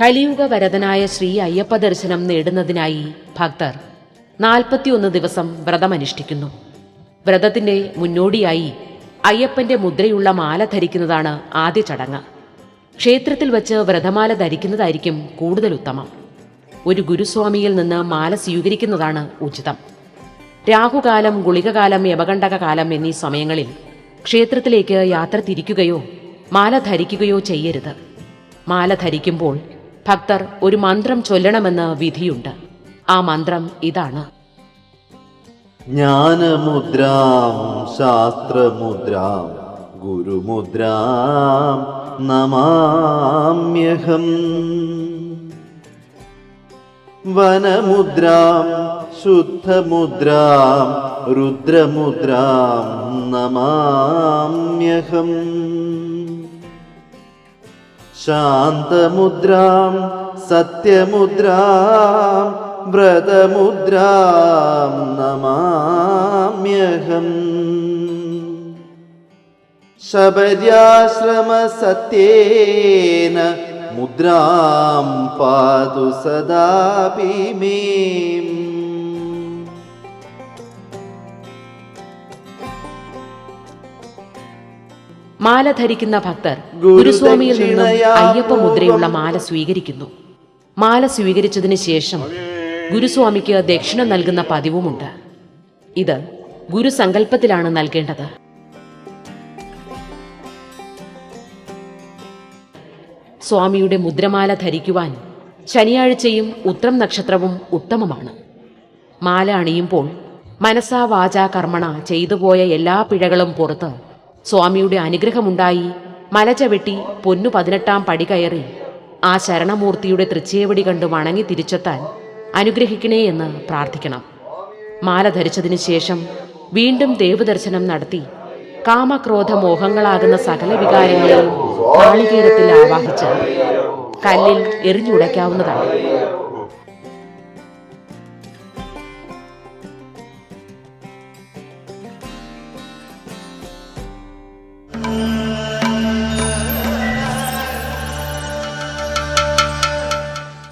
കലിയുഗ വരദനായ ശ്രീ അയ്യപ്പ ദർശനം നേടുന്നതിനായി ഭക്തർ നാൽപ്പത്തിയൊന്ന് ദിവസം വ്രതമനുഷ്ഠിക്കുന്നു. വ്രതത്തിന്റെ മുന്നോടിയായി അയ്യപ്പന്റെ മുദ്രയുള്ള മാല ധരിക്കുന്നതാണ് ആദ്യ ചടങ്ങ്. ക്ഷേത്രത്തിൽ വച്ച് വ്രതമാല ധരിക്കുന്നതായിരിക്കും കൂടുതൽ ഉത്തമം ഒരു ഗുരുസ്വാമിയിൽ നിന്ന് മാല സ്വീകരിക്കുന്നതാണ് ഉചിതം. രാഹുകാലം ഗുളികകാലം യമകണ്ഠകകാലം എന്നീ സമയങ്ങളിൽ ക്ഷേത്രത്തിലേക്ക് യാത്ര തിരിക്കുകയോ മാല ധരിക്കുകയോ ചെയ്യരുത്. മാല ധരിക്കുമ്പോൾ ഭക്തർ ഒരു മന്ത്രം ചൊല്ലണമെന്ന് വിധിയുണ്ട്. ആ മന്ത്രം ഇതാണ്. ജ്ഞാനമുദ്രാം ശാസ്ത്രമുദ്രാം ഗുരുമുദ്രാം നമാമ്യഹം. വനമുദ്രാം ശുദ്ധമുദ്രാം രുദ്രമുദ്രാം നമാമ്യഹം. शान्तमुद्रां सत्यमुद्रां व्रतमुद्रां नमाम्यहम्। शबर्याश्रमसत्येन मुद्रां पातु सदापि मे। മാല ധരിക്കുന്ന ഭക്തർ ഗുരുസ്വാമിയിൽ നിന്നും അയ്യപ്പ മുദ്രയുള്ള മാല സ്വീകരിക്കുന്നു. മാല സ്വീകരിച്ചതിന് ശേഷം ഗുരുസ്വാമിക്ക് ദക്ഷിണ നൽകുന്ന പതിവുമുണ്ട്. ഇത് ഗുരുസങ്കല്പത്തിലാണ് നൽകേണ്ടത്. സ്വാമിയുടെ മുദ്രമാല ധരിക്കുവാൻ ശനിയാഴ്ചയും ഉത്രം നക്ഷത്രവും ഉത്തമമാണ്. മാല അണിയുമ്പോൾ മനസാ വാച കർമ്മണ ചെയ്തുപോയ എല്ലാ പിഴകളും പുറത്ത് സ്വാമിയുടെ അനുഗ്രഹമുണ്ടായി മല ചവിട്ടി പൊന്നു പതിനെട്ടാം പടി കയറി. ആ ശരണമൂർത്തിയുടെ തൃച്ചേവടി കണ്ട് വണങ്ങി തിരിച്ചെത്താൻ അനുഗ്രഹിക്കണേ എന്ന് പ്രാർത്ഥിക്കണം. മാല ധരിച്ചതിനു ശേഷം വീണ്ടും ദേവദർശനം നടത്തി കാമക്രോധ മോഹങ്ങളാകുന്ന സകല വികാരങ്ങളെയും കാളികേരത്തിൽ ആവാഹിച്ച് കല്ലിൽ എറിഞ്ഞുടയ്ക്കാവുന്നതാണ്.